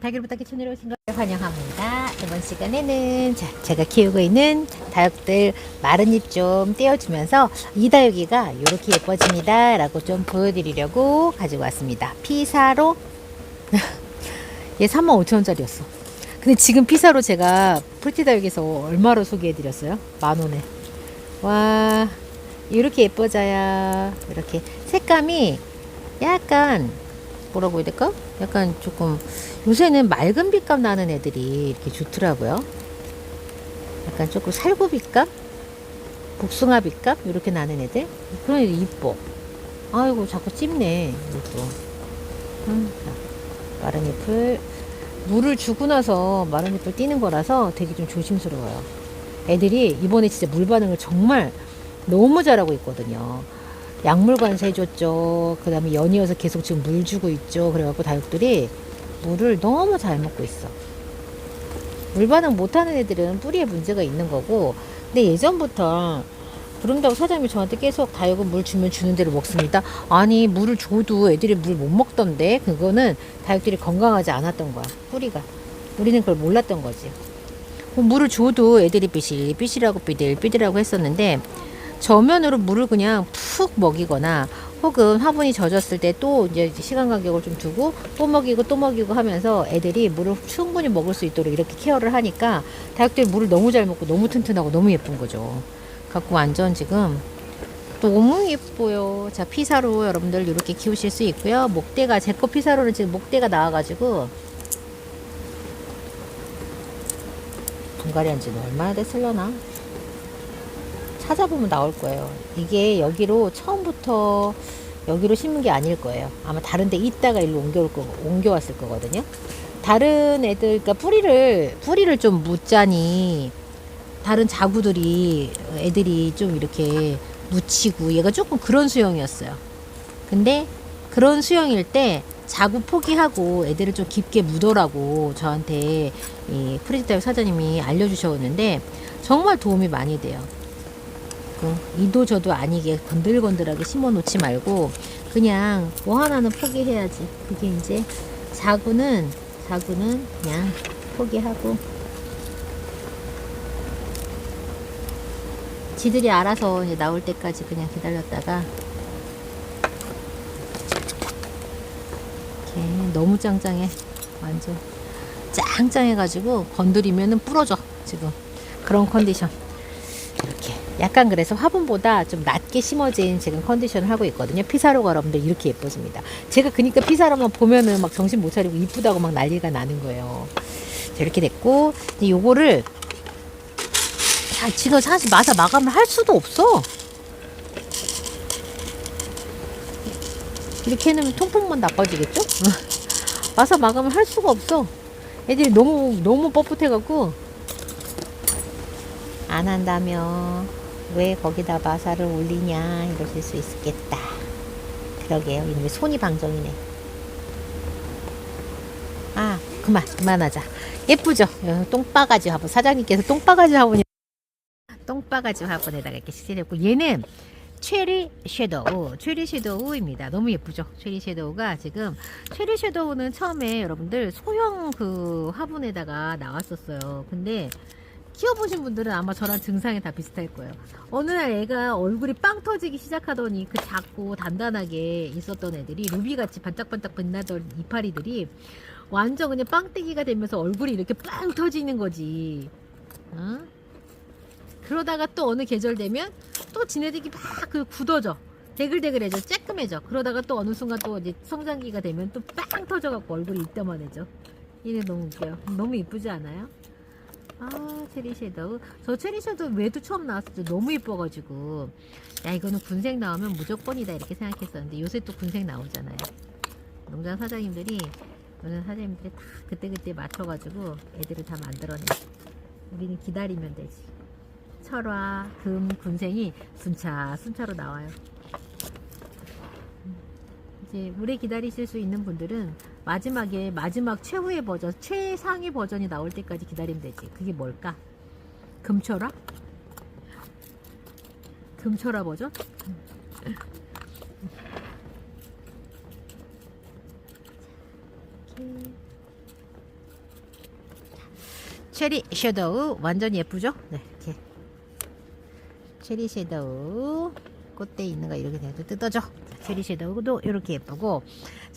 다기로부터 키친으로 오신 걸 환영합니다. 이번 시간에는 자, 제가 키우고 있는 다육들 마른 잎 좀 떼어주면서 이 다육이가 이렇게 예뻐집니다. 라고 좀 보여드리려고 가지고 왔습니다. 피사로 얘 35,000원짜리였어. 근데 지금 피사로 제가 프리티 다육에서 얼마로 소개해드렸어요? 만 원에. 와 이렇게 예뻐져야 이렇게 색감이 약간 뭐라고 해야 될까? 약간 조금 요새는 맑은 빛감 나는 애들이 이렇게 좋더라고요. 약간 조금 살구 빛감, 복숭아 빛감 이렇게 나는 애들 그런 애들 이뻐. 아이고 자꾸 찝네 이것도. 음, 자, 마른 잎을 물을 주고 나서 마른 잎을 띄는 거라서 되게 좀 조심스러워요. 애들이 이번에 진짜 물 반응을 정말 너무 잘하고 있거든요. 약물 관세 해줬죠. 그 다음에 연이어서 계속 지금 물 주고 있죠. 그래갖고 다육들이 물을 너무 잘 먹고 있어. 물 반응 못하는 애들은 뿌리에 문제가 있는 거고, 근데 예전부터 그런다고 사장님이 저한테 계속 다육은 물 주면 주는 대로 먹습니다. 아니 물을 줘도 애들이 물 못 먹던데 그거는 다육들이 건강하지 않았던 거야. 뿌리가. 우리는 그걸 몰랐던 거지. 뭐 물을 줘도 애들이 삐실 삐실하고 삐들삐들하고 했었는데 저면으로 물을 그냥 푹 먹이거나 혹은 화분이 젖었을 때 또 이제 시간 간격을 좀 두고 또 먹이고 또 먹이고 하면서 애들이 물을 충분히 먹을 수 있도록 이렇게 케어를 하니까 다육들이 물을 너무 잘 먹고 너무 튼튼하고 너무 예쁜 거죠. 갖고 완전 지금 너무 예뻐요. 자 피사로 여러분들 이렇게 키우실 수 있고요. 목대가 제 거 피사로는 지금 목대가 나와가지고 분갈이 한 지는 얼마나 됐을려나? 찾아보면 나올 거예요. 이게 여기로 처음부터 여기로 심은 게 아닐 거예요. 아마 다른 데 있다가 일로 옮겨올 거, 옮겨왔을 거거든요. 다른 애들, 그러니까 뿌리를, 뿌리를 좀 묻자니 다른 자구들이 애들이 좀 이렇게 묻히고 얘가 조금 그런 수영이었어요. 근데 그런 수영일 때 자구 포기하고 애들을 좀 깊게 묻어라고 저한테 이 프리지다육 사장님이 알려주셨는데 정말 도움이 많이 돼요. 그 이도 저도 아니게 건들건들하게 심어 놓지 말고 그냥 뭐 하나는 포기해야지. 그게 이제 자구는 자구는 그냥 포기하고. 지들이 알아서 이제 나올 때까지 그냥 기다렸다가 이렇게 너무 짱짱해 완전. 짱짱해가지고 건드리면은 부러져 지금. 그런 컨디션 약간 그래서 화분보다 좀 낮게 심어진 지금 컨디션을 하고 있거든요. 피사로가 여러분들 이렇게 예뻐집니다. 제가 그니까 피사로만 보면은 막 정신 못 차리고 이쁘다고 막 난리가 나는 거예요. 자, 이렇게 됐고 이제 요거를 자, 지금 사실 마사 마감을 할 수도 없어. 이렇게 해놓으면 통풍만 나빠지겠죠? 마사 마감을 할 수가 없어. 애들이 너무 너무 뻣뻣해갖고 안 한다며 왜 거기다 마사를 올리냐 이러실 수 있겠다. 그러게요. 이놈의 손이 방정이네. 아 그만 그만하자. 예쁘죠? 어, 똥바가지 화분 사장님께서 똥바가지 화분이 똥바가지 화분에다가 이렇게 시세했고 얘는 체리 섀도우, 체리 섀도우입니다. 너무 예쁘죠? 체리 섀도우가 지금 체리 섀도우는 처음에 여러분들 소형 그 화분에다가 나왔었어요. 근데 키워보신 분들은 아마 저랑 증상이 다 비슷할 거예요. 어느 날 애가 얼굴이 빵 터지기 시작하더니 그 작고 단단하게 있었던 애들이 루비같이 반짝반짝 빛나던 이파리들이 완전 그냥 빵떼기가 되면서 얼굴이 이렇게 빵 터지는 거지. 어? 그러다가 또 어느 계절 되면 또 지네들이 막 그 굳어져. 대글대글해져. 쬐끔해져. 그러다가 또 어느 순간 또 이제 성장기가 되면 또 빵 터져갖고 얼굴이 이따만해져. 이게 너무 웃겨요. 너무 이쁘지 않아요? 아, 체리 섀도우. 저 체리 섀도우 외도 처음 나왔을 때 너무 이뻐가지고, 야, 이거는 군색 나오면 무조건이다. 이렇게 생각했었는데, 요새 또 군색 나오잖아요. 농장 사장님들이, 농장 사장님들이 다 그때그때 맞춰가지고 애들을 다 만들어내. 우리는 기다리면 되지. 철화, 금, 군생이 순차, 순차로 나와요. 이제 오래 기다리실 수 있는 분들은 마지막에 마지막 최후의 버전, 최상위 버전이 나올 때까지 기다리면 되지. 그게 뭘까? 금철화? 금철화 버전? 체리 섀도우 완전 예쁘죠? 네, 이렇게 체리 섀도우 꽃대 있는 거 이렇게 돼도 뜯어져. 자, 체리 섀도우도 이렇게 예쁘고.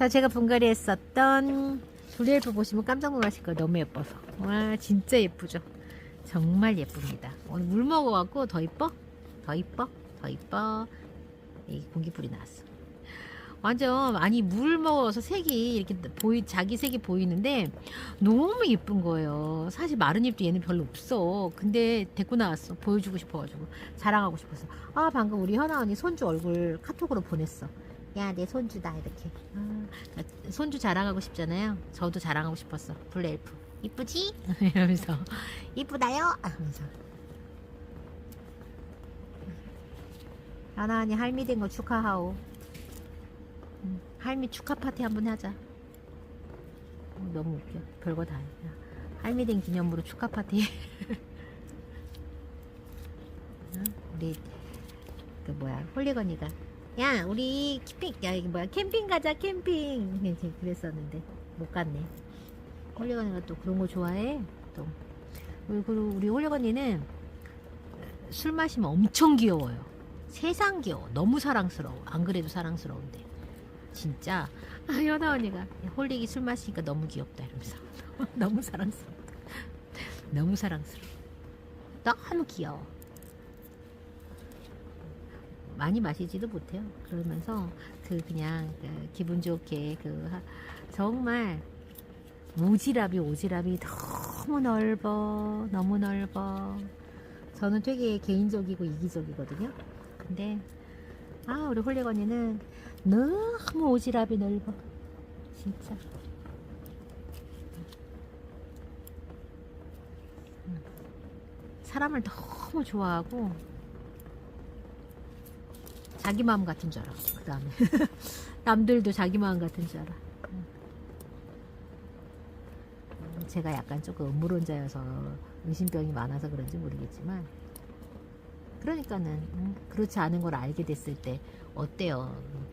자, 제가 분갈이 했었던 블루엘프 보시면 깜짝 놀라실 거예요. 너무 예뻐서. 와, 진짜 예쁘죠? 정말 예쁩니다. 오늘 물 먹어갖고 더 이뻐? 더 이뻐? 더 이뻐? 이 공기불이 나왔어. 완전 아니 물 먹어서 색이 이렇게 보이 자기 색이 보이는데 너무 예쁜 거예요. 사실 마른 잎도 얘는 별로 없어. 근데 데리고 나왔어. 보여주고 싶어가지고 자랑하고 싶어서. 아 방금 우리 현아 언니 손주 얼굴 카톡으로 보냈어. 야 내 손주다 이렇게. 아, 손주 자랑하고 싶잖아요. 저도 자랑하고 싶었어. 블레일프 이쁘지? 이러면서 이쁘다요. 하면서. 현아 언니 할미 된 거 축하하오. 음, 할미 축하 파티 한번 하자. 어, 너무 웃겨. 별거 다 해. 야, 할미 된 기념으로 축하 파티. 어? 우리 그 뭐야 홀리건이가 야 우리 캠핑 야 이게 뭐야 캠핑 가자 캠핑 그랬었는데 못 갔네. 홀리건이가 또 그런 거 좋아해. 또 그리고 우리 홀리건이는 술 마시면 엄청 귀여워요. 세상 귀여워. 너무 사랑스러워. 안 그래도 사랑스러운데. 진짜 아 연아 언니가 홀릭이 술 마시니까 너무 귀엽다 이러면서 너무 사랑스러워 너무 사랑스러워 너무 귀여워 많이 마시지도 못해요. 그러면서 그 그냥 그 기분 좋게 그 하- 정말 오지랖이 오지랖이 너무 넓어 너무 넓어. 저는 되게 개인적이고 이기적이거든요. 근데 아 우리 홀릭 언니는 너무 오지랖이 넓어. 진짜. 음. 사람을 너무 좋아하고 자기 마음 같은 줄 알아 그 다음에 남들도 자기 마음 같은 줄 알아 음. 음, 제가 약간 조금 음모론자여서 의심병이 많아서 그런지 모르겠지만 그러니까는 음, 그렇지 않은 걸 알게 됐을 때 어때요? 음,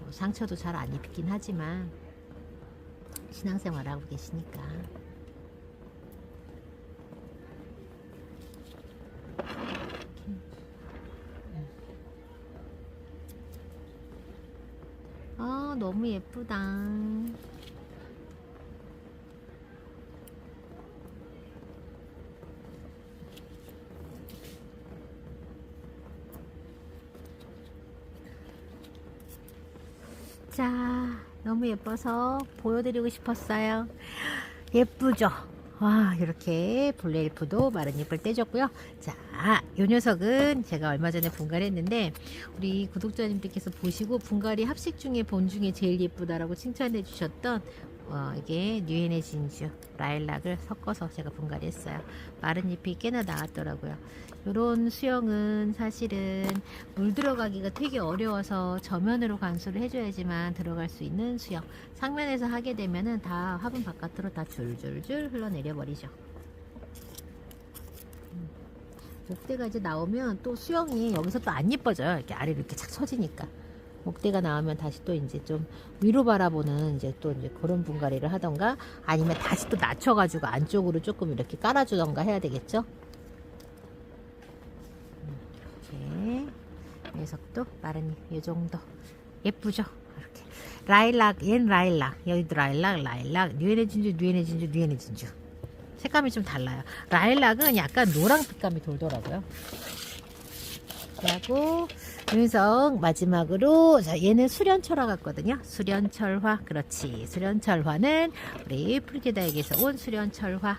뭐 상처도 잘 안 입긴 하지만 신앙생활 하고 계시니까 아 너무 예쁘다. 자, 너무 예뻐서 보여드리고 싶었어요. 예쁘죠? 와, 이렇게 블레일프도 마른 잎을 떼줬고요. 자, 요 녀석은 제가 얼마 전에 분갈했는데 우리 구독자님들께서 보시고 분갈이 합식 중에 본 중에 제일 예쁘다라고 칭찬해 주셨던 어, 이게 뉴에네 진주 라일락을 섞어서 제가 분갈이 했어요. 마른 잎이 꽤나 나왔더라고요. 이런 수영은 사실은 물 들어가기가 되게 어려워서 저면으로 관수를 해줘야지만 들어갈 수 있는 수영. 상면에서 하게 되면은 다 화분 바깥으로 다 줄줄줄 흘러내려 버리죠. 음. 목대가 이제 나오면 또 수영이 여기서 또 안 예뻐져요. 이렇게 아래로 이렇게 착 서지니까. 목대가 나오면 다시 또 이제 좀 위로 바라보는 이제 또 이제 그런 분갈이를 하던가 아니면 다시 또 낮춰가지고 안쪽으로 조금 이렇게 깔아주던가 해야 되겠죠. 이렇게 녀석도 마른 이 정도 예쁘죠. 이렇게 라일락 얜 라일락 여기도 라일락 라일락 뉴에네 진주 뉴에네 진주 뉴에네 진주 색감이 좀 달라요. 라일락은 약간 노랑 빛감이 돌더라고요. 그리고 윤성 마지막으로 자 얘는 수련철화 같거든요. 수련철화 그렇지. 수련철화는 우리 프리티다에게서 온 수련철화.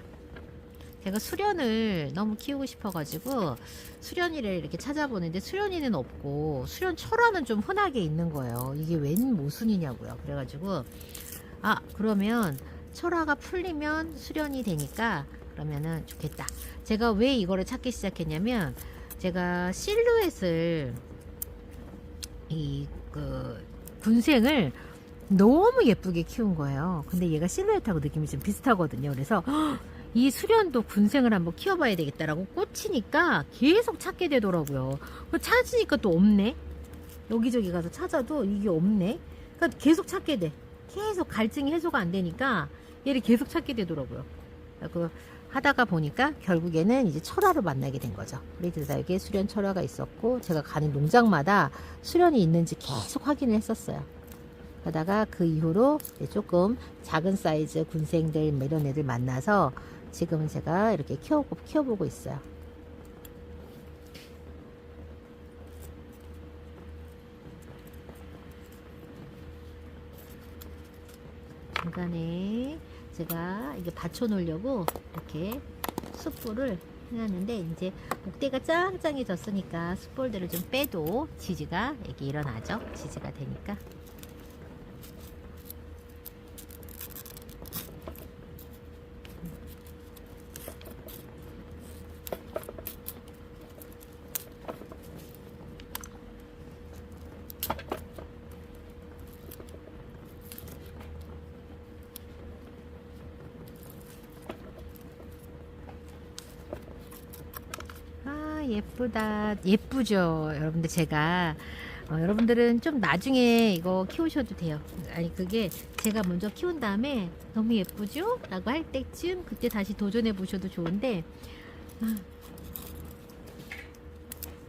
제가 수련을 너무 키우고 싶어가지고 수련이를 이렇게 찾아보는데 수련이는 없고 수련철화는 좀 흔하게 있는 거예요. 이게 웬 모순이냐고요. 그래가지고 아 그러면 철화가 풀리면 수련이 되니까 그러면은 좋겠다. 제가 왜 이거를 찾기 시작했냐면 제가 실루엣을 이 그 군생을 너무 예쁘게 키운 거예요. 근데 얘가 실루엣하고 느낌이 좀 비슷하거든요. 그래서 헉, 이 수련도 군생을 한번 키워봐야 되겠다라고 꽂히니까 계속 찾게 되더라고요. 그 찾으니까 또 없네. 여기저기 가서 찾아도 이게 없네. 그러니까 계속 찾게 돼. 계속 갈증이 해소가 안 되니까 얘를 계속 찾게 되더라고요. 그 하다가 보니까 결국에는 이제 철화로 만나게 된 거죠. 다육에 수련 철화가 있었고 제가 가는 농장마다 수련이 있는지 계속 확인을 했었어요. 하다가 그 이후로 조금 작은 사이즈 군생들 뭐 이런 애들 만나서 지금은 제가 이렇게 키워보, 키워보고 있어요. 중간에 제가 이게 받쳐 놓으려고 이렇게 숯불을 해놨는데 이제 목대가 짱짱해졌으니까 숯볼들을 좀 빼도 지지가 이게 일어나죠. 지지가 되니까. 아 예쁘다 예쁘죠 여러분들 제가. 어, 여러분들은 좀 나중에 이거 키우셔도 돼요. 아니 그게 제가 먼저 키운 다음에 너무 예쁘죠? 라고 할 때쯤 그때 다시 도전해 보셔도 좋은데 아,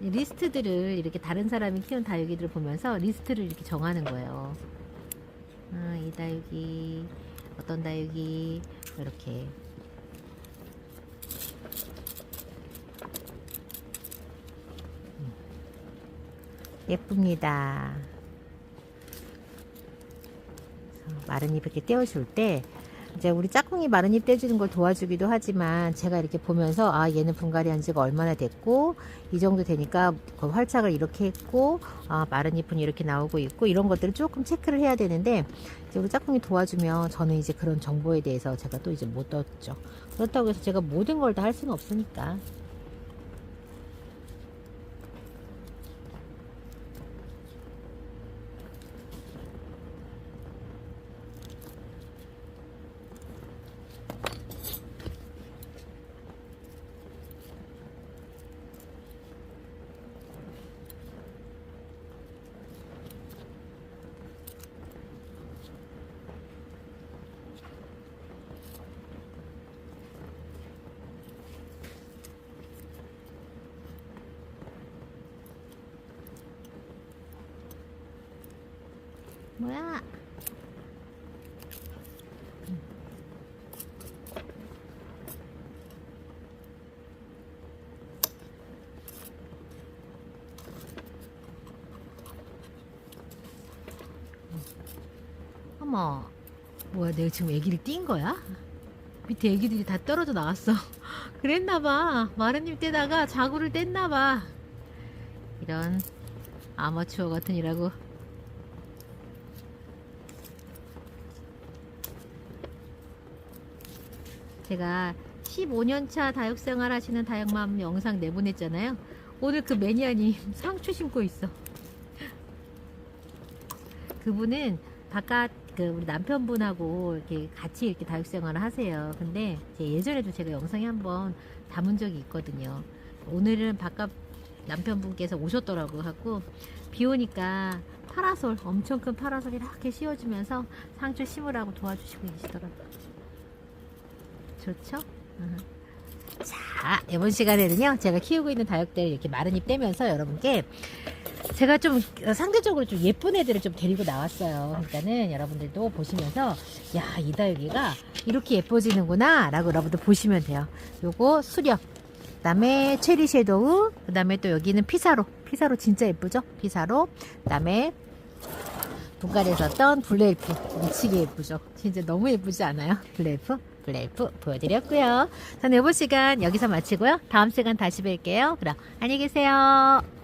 이 리스트들을 이렇게 다른 사람이 키운 다육이들을 보면서 리스트를 이렇게 정하는 거예요. 아, 이 다육이 어떤 다육이 이렇게 예쁩니다. 마른 잎 이렇게 떼어줄 때 이제 우리 짝꿍이 마른 잎 떼주는 걸 도와주기도 하지만 제가 이렇게 보면서 아 얘는 분갈이 한 지가 얼마나 됐고 이 정도 되니까 그 활착을 이렇게 했고 아 마른 잎은 이렇게 나오고 있고 이런 것들을 조금 체크를 해야 되는데 이제 우리 짝꿍이 도와주면 저는 이제 그런 정보에 대해서 제가 또 이제 못 얻죠 그렇다고 해서 제가 모든 걸 다 할 수는 없으니까 뭐야? 어머 뭐야 내가 지금 애기를 띈 거야? 밑에 애기들이 다 떨어져 나왔어. 그랬나봐. 마른님 떼다가 자구를 뗐나봐. 이런 아마추어 같은 이라고 제가 15년차 다육 생활 하시는 다육맘 영상 내보냈잖아요. 오늘 그 매니아님 상추 심고 있어. 그분은 바깥 그 우리 남편분하고 이렇게 같이 이렇게 다육 생활을 하세요. 근데 예전에도 제가 영상에 한번 담은 적이 있거든요. 오늘은 바깥 남편분께서 오셨더라고 갖고 비 오니까 파라솔 엄청 큰 파라솔 이렇게 씌워주면서 상추 심으라고 도와주시고 계시더라고요. 좋죠? 음. 자, 이번 시간에는요, 제가 키우고 있는 다육들 이렇게 마른 잎 떼면서 여러분께 제가 좀 상대적으로 좀 예쁜 애들을 좀 데리고 나왔어요. 그러니까는 여러분들도 보시면서, 야, 이 다육이가 이렇게 예뻐지는구나, 라고 여러분들 보시면 돼요. 요거 수렵. 그 다음에 체리 섀도우. 그 다음에 또 여기는 피사로. 피사로 진짜 예쁘죠? 피사로. 그 다음에 분갈이에 썼던 블레이프. 미치게 예쁘죠? 진짜 너무 예쁘지 않아요? 블레이프? 블레이프 보여드렸고요. 저는 이번 시간 여기서 마치고요. 다음 시간 다시 뵐게요. 그럼 안녕히 계세요.